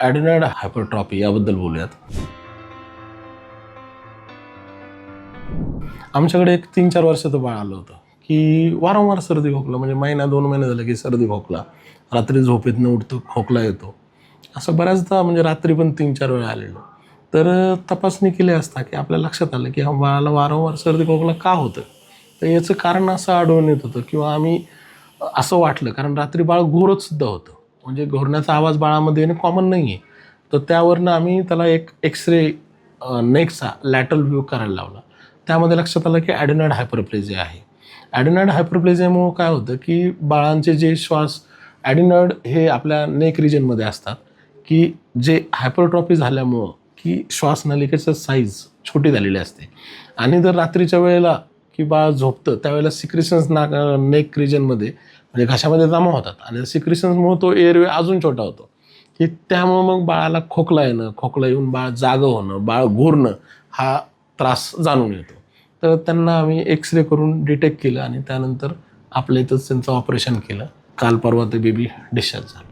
ॲडिनॉइड हायपरट्रॉपी याबद्दल बोलूयात. आमच्याकडे एक तीन चार वर्षाचं बाळ आलं होतं की वारंवार सर्दी खोकला म्हणजे महिना दोन महिने झाले की सर्दी खोकला. रात्री झोपेत न उठतो खोकला येतो. असं बऱ्याचदा म्हणजे रात्री पण तीन चार वेळा आलेलो. तर तपासणी केली असता की आपल्या लक्षात आलं की हा बाळाला वारंवार सर्दी खोकला का होतं तर याचं कारण असं आढळून येत होतं किंवा आम्ही असं वाटलं कारण रात्री बाळ घोरत सुद्धा होतं. म्हणजे घोरण्याचा आवाज बाळामध्ये येणं कॉमन नाही आहे तर त्यावरनं आम्ही त्याला एक एक्सरे नेकचा लॅटल व्ह्यू करायला लावला. त्यामध्ये लक्षात आलं की ॲडिनॉइड हायपरप्लेजे आहे. ॲडिनॉइड हायपरप्लेजेमुळं काय होतं की बाळांचे जे श्वास ॲडिनॉइड हे आपल्या नेक रिजनमध्ये असतात की जे हायपरट्रॉफी झाल्यामुळं की श्वासनलिकेचं साईज छोटी झालेली असते. आणि जर रात्रीच्या वेळेला की बाळ झोपतं त्यावेळेला सिक्रिशन्स नाक नेक रिजनमध्ये म्हणजे घशामध्ये जमा होतात. आणि सिक्रिशन्समुळे तो एअरवे अजून छोटा होतो. की त्यामुळं मग बाळाला खोकला येणं खोकला येऊन बाळ जागं होणं बाळ घोरणं हा त्रास जाणून येतो. तर त्यांना आम्ही एक्सरे करून डिटेक्ट केलं आणि त्यानंतर आपल्या इथंच त्यांचं ऑपरेशन केलं. काल परवा ते बेबी डिस्चार्ज झालं.